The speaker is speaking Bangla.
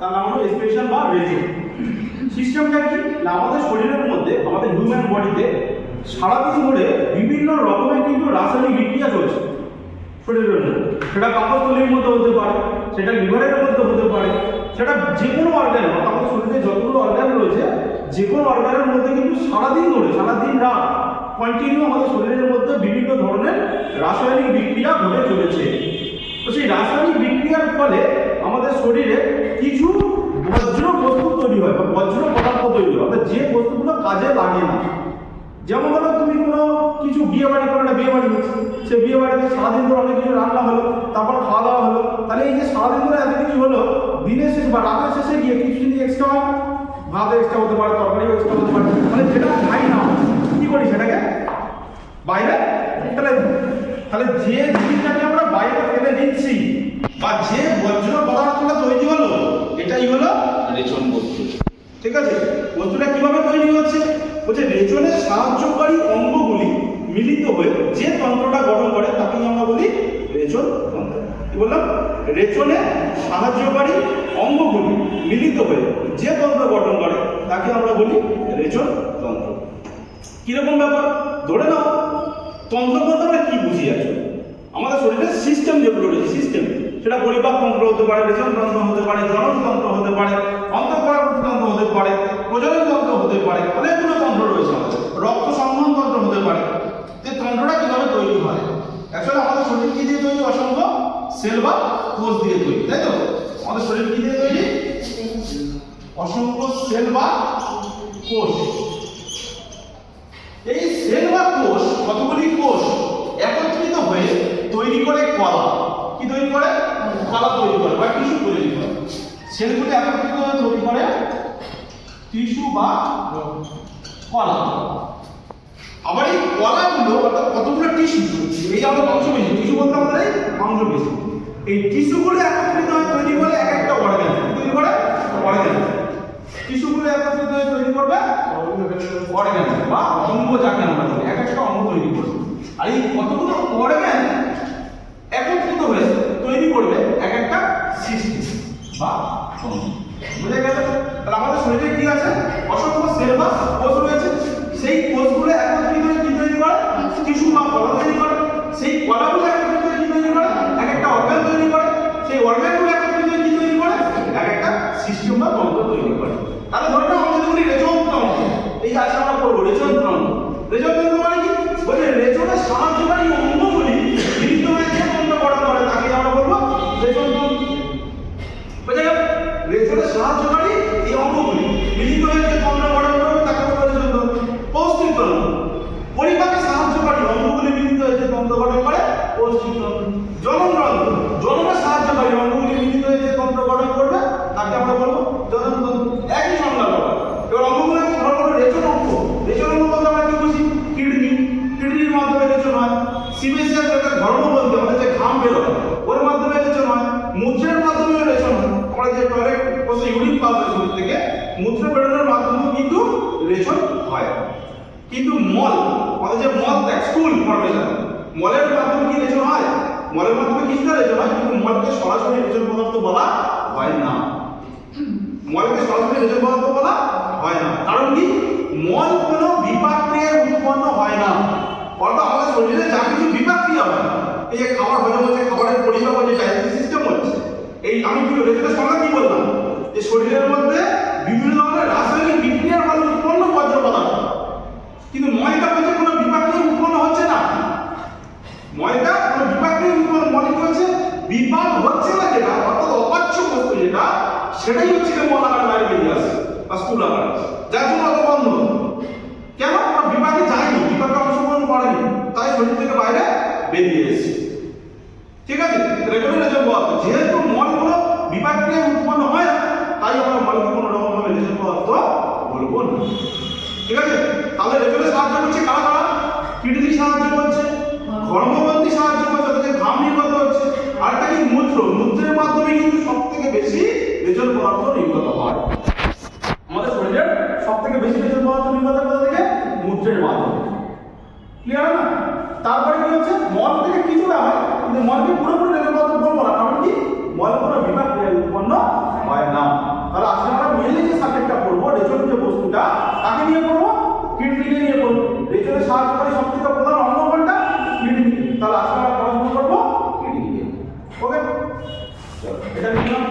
তার নাম হলো এক্সপ্রেশন বা রেজো সিস্টেমটা কি? না, আমাদের শরীরের মধ্যে, আমাদের হিউম্যান বডিতে সারাদিন ধরে বিভিন্ন রকমের কিন্তু রাসায়নিক বিক্রিয়া চলছে শরীরের মধ্যে। সেটা পাকস্থলীর মধ্যে হতে পারে, সেটা লিভারের মধ্যে হতে পারে, সেটা যে কোনো অর্গানে আমাদের শরীরে যতগুলো অর্গান রয়েছে যে কোনো অর্গানের মধ্যে কিন্তু সারাদিন ধরে, সারাদিন রাত কন্টিনিউ আমাদের শরীরের মধ্যে বিভিন্ন ধরনের রাসায়নিক বিক্রিয়া ঘটে চলেছে। তো সেই রাসায়নিক বিক্রিয়ার ফলে আমাদের শরীরে কিছু বজ্র বস্তু তৈরি হয় বা বজ্র পদার্থ তৈরি হয়, অর্থাৎ যে বস্তুগুলো কাজে লাগে না। যেমন ধরো তুমি কোনো কিছু বিয়ে বাড়ি করো না বিয়ে বাড়ি হচ্ছে সে বিয়ে বাড়িতে সারাদিন ধরে অনেক কিছু রান্না হলো, তারপর খাওয়া দাওয়া হলো, তাহলে এই যে সারাদিন ধরে এত কিছু হলো দিনের শেষ বা রাতের শেষে গিয়ে কিছু যদি এক্সট্রা হয় ভাত এক্সট্রা হতে পারে তরকারিও এক্সট্রা হতে পারে মানে যেটা খাই না। কি করি সেটাকে? বাইরে দিই তাহলে যে জিনিসটাকে আমরা বাইরে ফেলে দিচ্ছি, বা যে বজ্র পদার্থটা তৈরি হলো এটাই হলো রেচন বস্তু ঠিক আছে বস্তুটা কীভাবে তৈরি হচ্ছে রেচনের সাহায্যকারী অঙ্গগুলি মিলিত হয়ে যে তন্ত্রটা গঠন করে তাকেই আমরা বলি? রেচন তন্ত্র। কি বললাম? রেচনে সাহায্যকারী অঙ্গগুলি মিলিত হয়ে যে তন্ত্র গঠন করে, তাকে আমরা বলি রেচন তন্ত্র। কীরকম ব্যাপার? ধরে নাও, তন্ত্র বলতে আমরা কি বুঝি আছে আমাদের শরীরের সিস্টেম যেগুলো রয়েছে সিস্টেম সেটা পরিপাক তন্ত্র হতে পারে, রেচন তন্ত্র হতে পারে, জনন তন্ত্র হতে পারে অন্তঃপরাগত তন্ত্র হতে পারে প্রজনন তন্ত্র হতে পারে, অনেকগুলো তন্ত্র রয়েছে আমাদের। রক্ত সংবহন তন্ত্র হতে পারে। যে তন্ত্রটা কীভাবে তৈরি হয়? অ্যাকচুয়ালি আমাদের শরীর কি দিয়ে তৈরি? অসংখ্য সেল বা কোষ দিয়ে তৈরি, তাই তো? আমাদের শরীর কি দিয়ে তৈরি? অসংখ্য সেল বা কোষ। এই সেল বা কোষ কতগুলি কোষ? একত্রিত হয়ে তৈরি করে কলা। কি তৈরি করে? কলা তৈরি করে বা টিস্যু তৈরি করে। সেলগুলি একত্রিত হয়ে তৈরি করে টিস্যু বা কলা। আবার এই কলাগুলো অর্থাৎ কতগুলো টিস্যু? এই আমাদের মাংসপেশি টিস্যু বলতে আমাদের মাংসপেশি এই টিস্যুগুলো একত্রিত হয়ে তৈরি করে এক একটা অর্গান তৈরি করে? অর্গান টিস্যুগুলো একত্রিত হয়ে তৈরি করবে অর্গান বা অঙ্গ যাকে আমরা বলি। এক একটা অঙ্গ তৈরি করবে। আর এই কতগুলো অর্গান একত্রিত হয়ে তৈরি করবে এক একটা সিস্টেম বা অঙ্গ। অসংখ্য সেল অঙ্গগুলি মিলিত হয়ে যে তন্ত্র গঠন করে পৌষ্টিক তন্ত্র জনন তন্ত্র জননের সাহায্যকারী অঙ্গগুলি মিলিত হয়ে যে তন্ত্র গঠন করবে, তাকে আমরা বলব জনন তন্ত্র একই সংজ্ঞা পাবা এবার অঙ্গগুলো কি? ধরো কোনো রেচন অঙ্গ রেচন অঙ্গ বলতে আমরা কি বুঝি? কিডনি। কিডনির মাধ্যমে রেচন হয়। সিমেসিয়াস একটা ধর্ম বলতে আমাদের যে ঘাম বেরোয় ওর মাধ্যমে রেচন হয়। মূত্রের মাধ্যমে রেচন হয়। আমরা যে টয়লেট বসে ইউরিন পাস হয় শরীর থেকে, মূত্র বেরোনোর মাধ্যমেও কিন্তু রেচন হয়। কিন্তু মল, আমাদের যে মল স্টুল ফর্মেশন মলের মাধ্যমে কি রেচন হয়? মলের মাধ্যমে কিছুটা রেচন হয়? কিন্তু মলকে সরাসরি রেচন পদার্থ বলা হয় না। মলকে সরাসরি রেচন পদার্থ বলা হয় না। কারণ কি? মল কোনো বিপাক ক্রিয়ায় উৎপন্ন হয় না। অর্থাৎ আমাদের শরীরে যা কিছু বিপাক ক্রিয়া হয়, এই যে খাবার হজম হচ্ছে, খাবারের পরিপাক হচ্ছে ডাইজেস্টিভ সিস্টেম হচ্ছে। এই আমি কি রেচনের সঙ্গে কি বললাম? যে শরীরের মধ্যে বিভিন্ন ধরনের রাসায়নিক বিক্রিয়ার ফলে উৎপন্ন বজ্র পদার্থ কিন্তু ময়টা বলছে কোনো বিপাক ক্রিয়া উৎপন্ন হচ্ছে না ময়টা কোনো বিপাক ক্রিয়া উৎপন্ন মনে কি হচ্ছে বিপাক হচ্ছে না যেটা অর্থাৎ অপাচ্য বস্তু যেটা সেটাই হচ্ছে যে মল আকারে বাইরে বেরিয়ে আসে বা স্থূল আকারে যার জন্য অত বন্ধ কেন না বিপাকে যায়নি বিপাকে অংশগ্রহণ করেনি তাই শরীর থেকে বাইরে বেরিয়ে এসেছে ঠিক আছে রেগুলার রেজন পদার্থ যেহেতু মলগুলো বিপাক উৎপন্ন হয় তাই আমরা মলকে কোনো রকম ভাবে রেজন পদার্থ বলব না। ঠিক আছে? তাহলে রেজনে সাহায্য করছে কারা কারা? কিডনি সাহায্য করছে ঘর্মবন্দি সাহায্য করছে যে ঘাম নির্গত হচ্ছে। আর একটা কি মূত্র? মূত্রের মাধ্যমে কিন্তু সব থেকে বেশি রেজন পদার্থ নির্গত হয়। আমাদের শরীরের সব থেকে বেশি রেজন পদার্থ নির্গত কোথা থেকে? মূত্রের মাধ্যমে। ক্লিয়ার না? তারপরে কি হচ্ছে? মল থেকে কিছুটা হয়, কিন্তু মলকে পুরোপুরি রেজন পদার্থ বলব না কারণ কি মল কোনো বিপাক ক্রিয়ায় উৎপন্ন হয় না কোনটা তাকে নিয়ে পড়ব কিডনিকে নিয়ে পড়ব রেচনে সাহায্য করে সবথেকে প্রধান অন্য কোনটা? তাহলে আজকে আমরা পড়াশোনা করব ওকে এটা